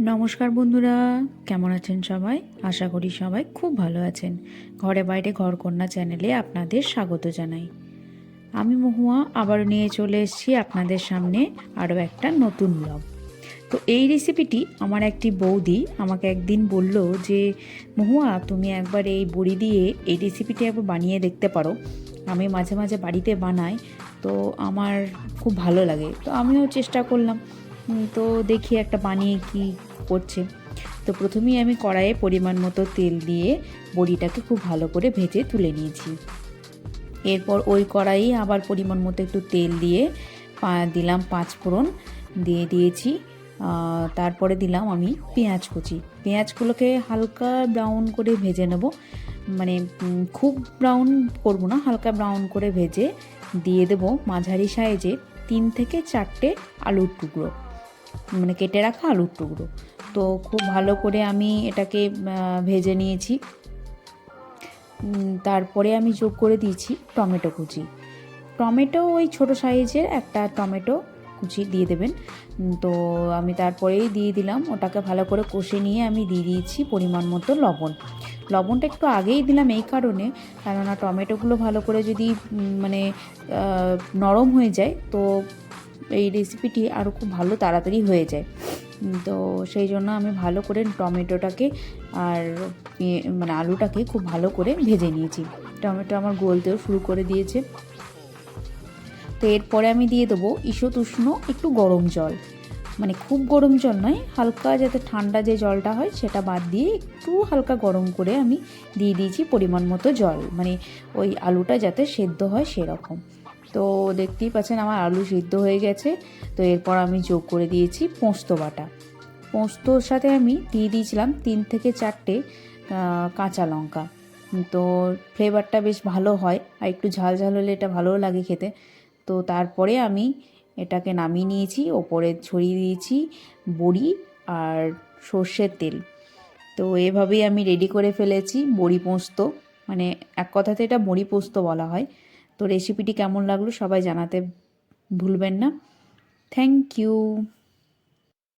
নমস্কার বন্ধুরা, কেমন আছেন সবাই? আশা করি সবাই খুব ভালো আছেন। ঘরে বাইরে ঘরকন্যা চ্যানেলে আপনাদের স্বাগত জানাই। আমি মহুয়া, আবারও নিয়ে চলে এসেছি আপনাদের সামনে আরও একটা নতুন ব্লগ তো এই রেসিপিটি আমার একটি বৌদি আমাকে একদিন বলল যে, মহুয়া, তুমি একবার এই বড়ি দিয়ে এই রেসিপিটি একবার বানিয়ে দেখতে পারো। আমি মাঝে মাঝে বাড়িতে বানাই, তো আমার খুব ভালো লাগে। তো আমিও চেষ্টা করলাম। তো দেখি একটা বানিয়ে কি করছে। তো প্রথমেই আমি কড়াইয়ে পরিমাণ মতো তেল দিয়ে বড়িটাকে খুব ভালো করে ভেজে তুলে নিয়েছি। এরপর ওই কড়াই আবার পরিমাণ মতো একটু তেল দিয়ে দিলাম পাঁচ ফোড়ন, দিয়ে দিয়েছি। তারপরে দিলাম আমি পেঁয়াজ কুচি। পেঁয়াজগুলোকে হালকা ব্রাউন করে ভেজে নেব। মানে খুব ব্রাউন করব না, হালকা ব্রাউন করে ভেজে দিয়ে দেব মাঝারি সাইজে তিন থেকে চারটে আলুর টুকরো। মানে কেটে রাখা আলুর টুকরো। তো খুব ভালো করে আমি এটাকে ভেজে নিয়েছি। তারপরে আমি যোগ করে দিয়েছি টমেটো কুচি। টমেটো ওই ছোট সাইজের একটা টমেটো কুচি দিয়ে দেবেন। তো আমি তারপরেই দিয়ে দিলাম। ওটাকে ভালো করে কষে নিয়ে আমি দিয়ে দিয়েছি পরিমাণ মতো লবণ। লবণটা একটু আগেই দিলাম এই কারণে, কেননা টমেটোগুলো ভালো করে যদি মানে নরম হয়ে যায়, তো এই রেসিপিটি আরও খুব ভালো তাড়াতাড়ি হয়ে যায়। তো সেই জন্য আমি ভালো করে টমেটোটাকে আর মানে আলুটাকে খুব ভালো করে ভেজে নিয়েছি। টমেটো আমার গলতেও শুরু করে দিয়েছে। তো এরপরে আমি দিয়ে দেবো ঈষৎ উষ্ণ একটু গরম জল। মানে খুব গরম জল নয়, হালকা যাতে ঠান্ডা যে জলটা হয় সেটা বাদ দিয়ে একটু হালকা গরম করে আমি দিয়ে দিয়েছি পরিমাণ মতো জল। মানে ওই আলুটা যাতে সেদ্ধ হয় সেরকম। তো দেখতেই পাচ্ছেন আমার আলু সিদ্ধ হয়ে গেছে। তো এরপর আমি যোগ করে দিয়েছি পোস্ত বাটা। পোস্তর সাথে আমি দিয়ে দিয়েছিলাম তিন থেকে চারটে কাঁচা লঙ্কা। তো ফ্লেভারটা বেশ ভালো হয় আর একটু ঝাল ঝাল হলে এটা ভালোও লাগে খেতে। তো তারপরে আমি এটাকে নামিয়ে নিয়েছি, ওপরে ছড়িয়ে দিয়েছি বড়ি আর সর্ষের তেল। তো এভাবেই আমি রেডি করে ফেলেছি বড়ি পোস্ত। মানে এক কথাতে এটা বড়ি পোস্ত বলা হয়। তো রেসিপিটি কেমন লাগল সবাই জানাতে ভুলবেন না। Thank you